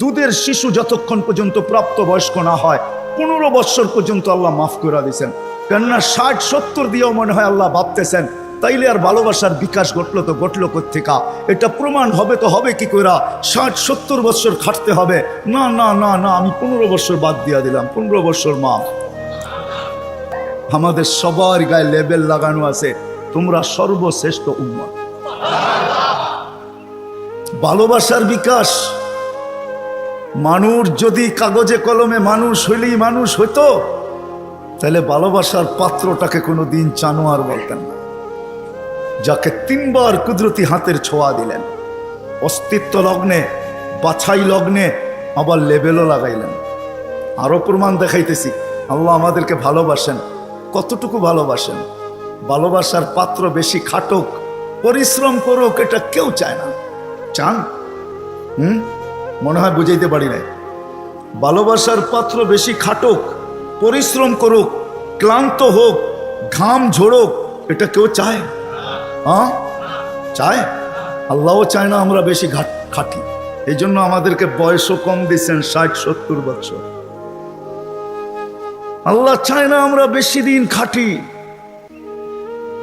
দুধের শিশু যতক্ষণ পর্যন্ত প্রাপ্ত বয়স্ক না হয়, পনেরো বৎসর পর্যন্ত আল্লাহ মাফ করে দিয়েছেন। কেননা ষাট, সত্তর দিয়েও মনে হয় আল্লাহ ভাবতেছেন, তাইলে আর ভালোবাসার বিকাশ ঘটলো তো ঘটলো কোথেকা এটা প্রমাণ হবে তো হবে কি কইরা? ষাট, সত্তর বছর খাটতে হবে। না না না না, আমি পনেরো বছর বাদ দিয়া দিলাম। পনেরো বছর মা। আমাদের সবার গায়ে লেবেল লাগানো আছে, তোমরা সর্বশ্রেষ্ঠ উন্মত ভালোবাসার বিকাশ মানুষ যদি কাগজে কলমে মানুষ হইলেই মানুষ হইতো, তাহলে ভালোবাসার পাত্রটাকে কোনো দিন চানোয়ার বলতেন না। যাকে তিনবার কুদরতি হাতের ছোঁয়া দিলেন, অস্তিত্ব লগ্নে, বাছাই লগ্নে আবার লেবেলও লাগাইলেন। আরও প্রমাণ দেখাইতেছি, আল্লাহ আমাদেরকে ভালোবাসেন, কতটুকু ভালোবাসেন। ভালোবাসার পাত্র বেশি খাটুক, পরিশ্রম করুক, এটা কেউ চায় না। চান? হুম? মনে হয় বুঝাইতে পারি নাই। ভালোবাসার পাত্র বেশি খাটুক, পরিশ্রম করুক, ক্লান্ত হোক, ঘাম ঝোড়ুক এটা কেউ চায়? হ্যাঁ? চায়? আল্লাহও চায় না আমরা বেশি ঘাট খাটি। এই জন্য আমাদেরকে বয়সও কম দিচ্ছেন, ষাট, সত্তর বছর। আল্লাহ চায় না আমরা বেশি দিন খাটি।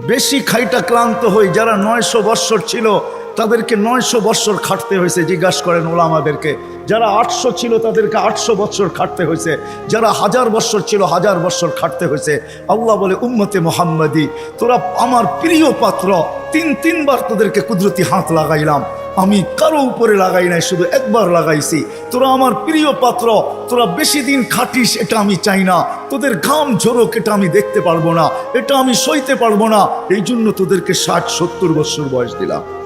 বেশি খাইটা ক্লান্ত হই, যারা নয়শো বৎসর ছিল তাদেরকে নয়শো বৎসর খাটতে হয়েছে, জিজ্ঞাসা করেন ওলামাদেরকে। যারা আটশো ছিল, তাদেরকে আটশো বৎসর খাটতে হয়েছে। যারা হাজার বৎসর ছিল, হাজার বৎসর খাটতে হয়েছে। আল্লাহ বলে, উম্মতে মোহাম্মদী, তোরা আমার প্রিয় পাত্র। তিন, তিনবার তোদেরকে কুদরতি হাত লাগাইলাম। আমি কারও উপরে লাগাই নাই, শুধু একবার লাগাইছি। তোরা আমার প্রিয় পাত্র। তোরা বেশি দিন খাটিস, এটা আমি চাই না। তোদের ঘাম ঝোরক, এটা আমি দেখতে পারব না। এটা আমি সইতে পারব না। এই জন্য তোদেরকে ষাট, সত্তর বছর বয়স দিলাম।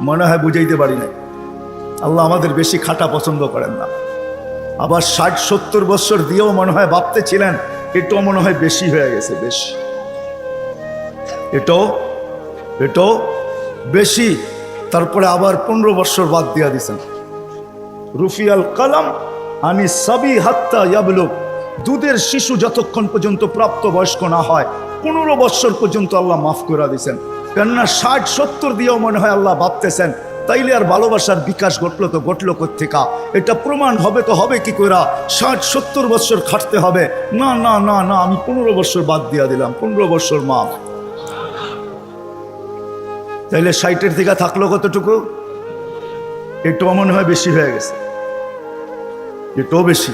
মনে হয় বুঝাইতে পারি নাই। আল্লাহ আমাদের বেশি খাটা পছন্দ করেন না। আবার ষাট, সত্তর বছর দিয়েও মনে হয় ভাবতে ছিলেন এটাও মনে হয় বেশি হয়ে গেছে, বেশি। এটাও এটাও বেশি। তারপরে আবার পনেরো বছর বাদ দিয়া দিছেন। রুফিয়াল কালাম আমি সাবি হাত্তা ইয়াবলুক দুধের শিশু যতক্ষণ পর্যন্ত প্রাপ্ত বয়স্ক না হয়, পনেরো বৎসর পর্যন্ত আল্লাহ মাফ করে দিয়েছেন কেননা ষাট, সত্তর দিয়েও মনে হয় আল্লাহ ভাবতেছেন, তাইলে আর ভালোবাসার বিকাশ ঘটলো তো ঘটলো কোথেকা এটা প্রমাণ হবে তো হবে কি কইরা? ষাট, সত্তর বৎসর খাটতে হবে। না না না না, আমি পনেরো বৎসর বাদ দিয়া দিলাম, পনেরো বৎসর মাফ তাইলে ষাটের থেকে থাকল কতটুকু? এটাও মনে হয় বেশি হয়ে গেছে। এটাও বেশি।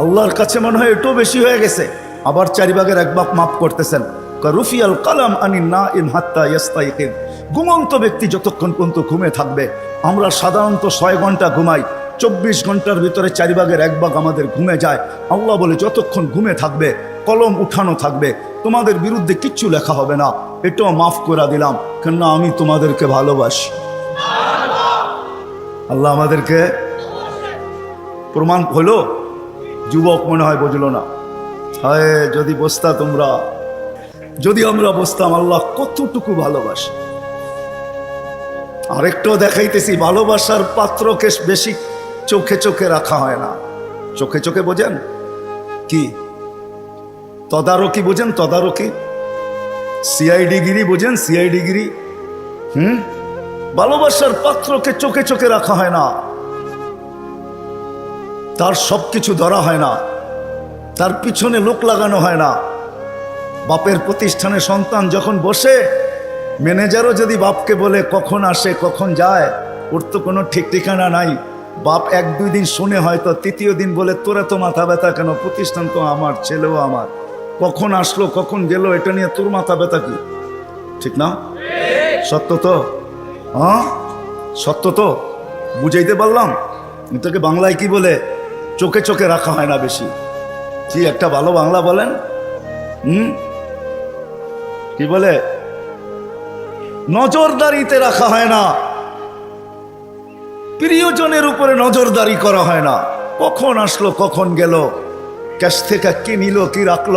আল্লাহর কাছে মনে হয় এটাও বেশি হয়ে গেছে। আবার চারি ভাগের এক বাপ মাফ করতেছেন। রুফিয়াল কালাম আনি না ইম হাত্তা ইয়াস্তাইকিন। ঘুমন্ত ব্যক্তি যতক্ষণ পর্যন্ত ঘুমে থাকবে, আমরা সাধারণত ছয় ঘণ্টা ঘুমাই, চব্বিশ ঘণ্টার ভিতরে চারি ভাগের এক ভাগ আমাদের ঘুমে যায়। আল্লাহ বলে, যতক্ষণ ঘুমে থাকবে, কলম উঠানো থাকবে। তোমাদের বিরুদ্ধে কিচ্ছু লেখা হবে না। এটাও মাফ করে দিলাম, কেননা আমি তোমাদেরকে ভালোবাসি। আল্লাহ আমাদেরকে প্রমাণ হলো, যুবক মনে হয় বুঝলো না। হায়, যদি বসতা তোমরা। যদি আমরা বসতাম আল্লাহ কতটুকু ভালোবাসি। আরেকটাও দেখাইতেছি, ভালোবাসার পাত্রকে বেশি চোখে চোখে রাখা হয় না। চোখে চোখে বোঝেন? কি? তদারকি বোঝেন? তদারকি? সিআইডিগিরি বোঝেন? সিআইডিগিরি হুম? ভালোবাসার পাত্রকে চোখে চোখে রাখা হয় না। তার সব কিছু ধরা হয় না। তার পিছনে লোক লাগানো হয় না। বাপের প্রতিষ্ঠানে সন্তান যখন বসে, ম্যানেজারও যদি বাপকে বলে কখন আসে, কখন যায়, ওর তো কোনো ঠিক ঠিকানা নাই। বাপ এক দুই দিন শুনে হয়তো তৃতীয় দিন বলে, তোরা তো মাথা ব্যথা কেন? প্রতিষ্ঠান তো আমার, ছেলেও আমার। কখন আসলো, কখন গেল, এটা নিয়ে তোর মাথা ব্যথা কি? ঠিক না? সত্য তো? হ্যাঁ? সত্য তো? বুঝাইতে পারলাম? এটাকে বাংলায় কি বলে? চোখে চোখে রাখা হয় না বেশি। কি, একটা ভালো বাংলা বলেন? হুম? কি বলে? নজরদারিতে রাখা হয় না। প্রিয়জনের উপরে নজরদারি করা হয় না। কখন আসলো, কখন গেল? ক্যাশ থেকে কি নিল, কি রাখল?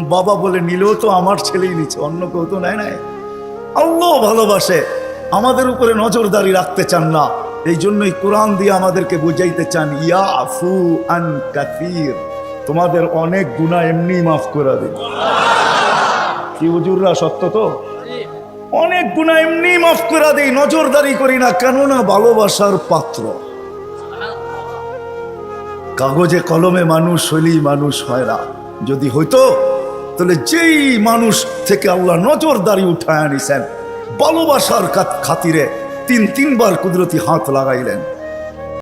বাবা বলে নিলেও তো আমার ছেলেই নিচ্ছে, অন্য কেউ তো নেয় নাই। আল্লাহ ভালোবাসে। আমাদের উপরে নজরদারি রাখতে চান না। এই জন্যই কোরআন দিয়ে আমাদেরকে বুঝাইতে চান ইয়া আফু আন কাতির তোমাদের অনেক গুণা এমনি মাফ করে দিন কি হুজুররা, সত্য তো? অনেক গুণা এমনি মাফ করে দিই, নজরদারি করি না, কেননা ভালোবাসার পাত্র। কাগজে কলমে মানুষ হইলেই মানুষ হয় না। যদি হইতো, তাহলে যেই মানুষ থেকে আল্লাহ নজরদারি উঠায় আনিছেন, ভালোবাসার খাতিরে তিন তিনবার কুদরতি হাত লাগাইলেন।